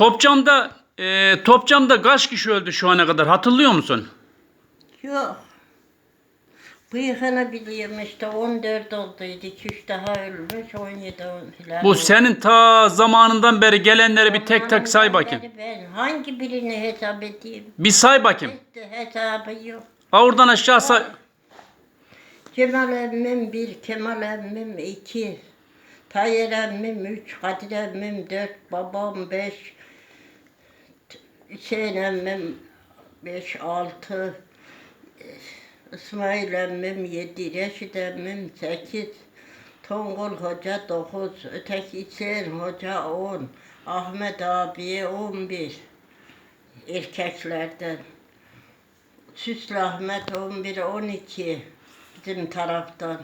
Topçam'da e, Topçam'da kaç kişi öldü şu ana kadar hatırlıyor musun? Yok. Bıyıkını biliyorum işte 14 olduydu. 2-3 daha ölmüş 17 falan. Bu oldu. senin ta zamanından beri gelenleri bir tek tek say bakayım. Ben hangi birini hesap edeyim? Bir say bakayım. Hiç hesabı yok. Ha oradan aşağı say. Cemal emmim bir, Kemal emmim iki, Tayyar emmim üç, Kadir emmim dört, babam beş, Hüseyin emmim beş, altı, İsmail emmim yedi, Reşit emmim sekiz, Tongul Hoca dokuz, öteki Hüseyin Hoca on, Ahmet abiye on bir erkeklerden. Süslü Ahmet 11 12 bizim taraftan.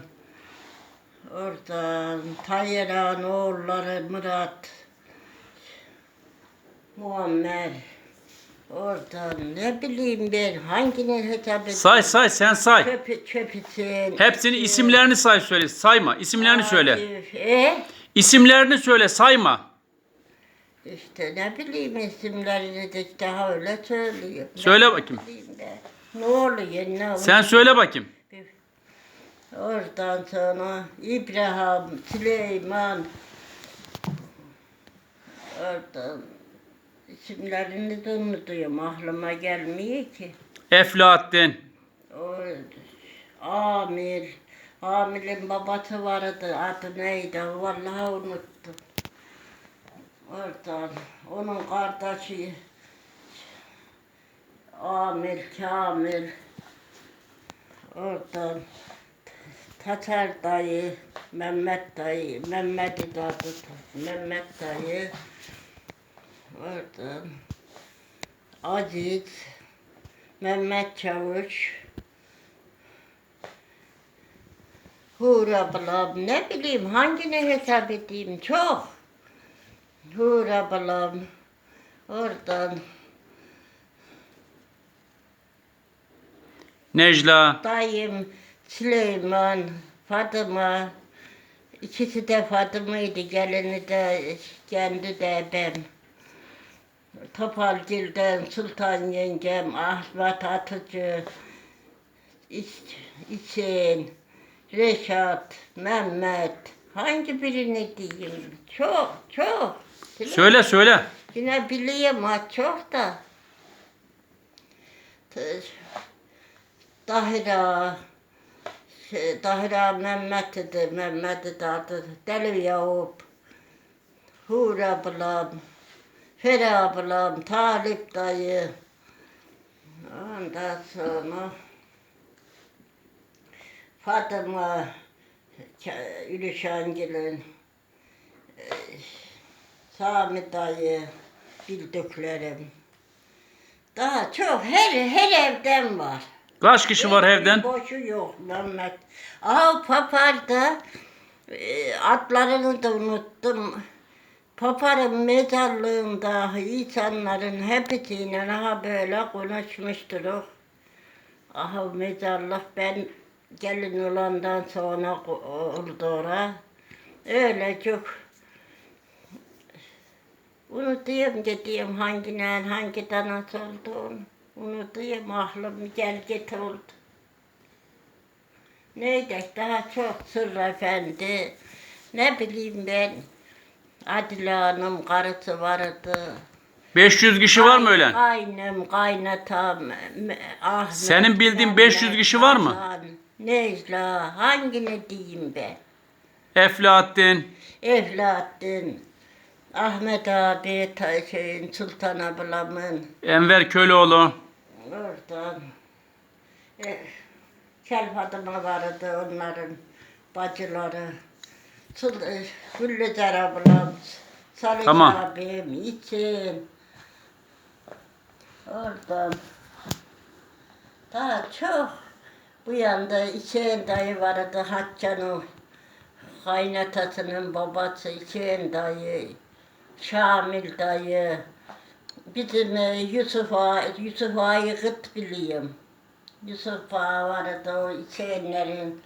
Oradan Tayyara'nın oğulları Murat, Muammer. Oradan ne bileyim ben hangini hesap edeyim. Say say sen say. Çöp, çöpüsün. Hepsini isimlerini say söyle. Sayma. İsimlerini söyle. E? İsimlerini söyle sayma. İşte ne bileyim isimlerini de daha öyle söylüyor. Ne Söyle bakayım. bileyim ben. Ne oluyor ne oluyor? Sen söyle bakayım. Oradan sonra İbrahim, Süleyman, oradan isimlerini de unutuyorum. Aklıma gelmiyor ki. Eflattin. O, Amir, Amir'in babası vardı. Adı neydi? Vallahi unuttum. Oradan onun kardeşi Amir, Kamil. Oradan Tatar dayı, Mehmet dayı, Mehmet'i de adı Mehmet dayı. Oradan Aziz, Mehmet Çavuş, Hur ablam, ne bileyim hangini hesap edeyim çok. Hur ablam, oradan Necla. dayım Süleyman, Fatıma, ikisi de Fatıma'ydı, gelini de kendi de ben. Topalgil'den Sultan yengem, Ahmet Atıcı, İs- İçin, Reşat, Mehmet, hangi birini diyeyim? Çok, çok. Söyle söyle. Yine biliyorum ha çok da. Dahira, şey, Dahira Mehmet idi, Mehmet idi adı. Deli Yakup, Hur ablam, Feri ablam, Talip dayı. Ondan sonra Fatıma, Ülüşangil'in, Sami dayı, bildiklerim. Daha çok her her evden var. Kaç kişi var evden? Boşu yok Mehmet. Aa paparda e, adlarını da unuttum. Paparın mezarlığında insanların hepsiyle aha böyle konuşmuştur o. Aha mezarlık ben gelin olandan sonra oldu. Öyle çok unutuyorum dediğim hanginin hangi danası olduğunu. Unutuyorum aklım gel git oldu. Neydi daha çok Sırrı Efendi. Ne bileyim ben. Adile Hanım karısı vardı. 500 kişi var mı ölen? Kaynım, kaynatam, me- Ahmet. Senin bildiğin Mehmet, 500 kişi var mı? Hasan, Necla, hangini diyeyim ben? Eflattin. Evlattın, Ahmet abi, ta, şeyin, Sultan ablamın, Enver Köloğlu. oradan. E, Kel Fatıma vardı onların bacıları. E, Güllezer ablam, Salih Tamam. abim, için. Oradan. Daha çok. Bu yanda İçen dayı vardı Haccan'ın kaynatasının babası İçen dayı, Şamil dayı. Bizim e, Yusuf Ağa, Yusuf Ağa'yı gıt. Yusuf Ağa vardı o İçenlerin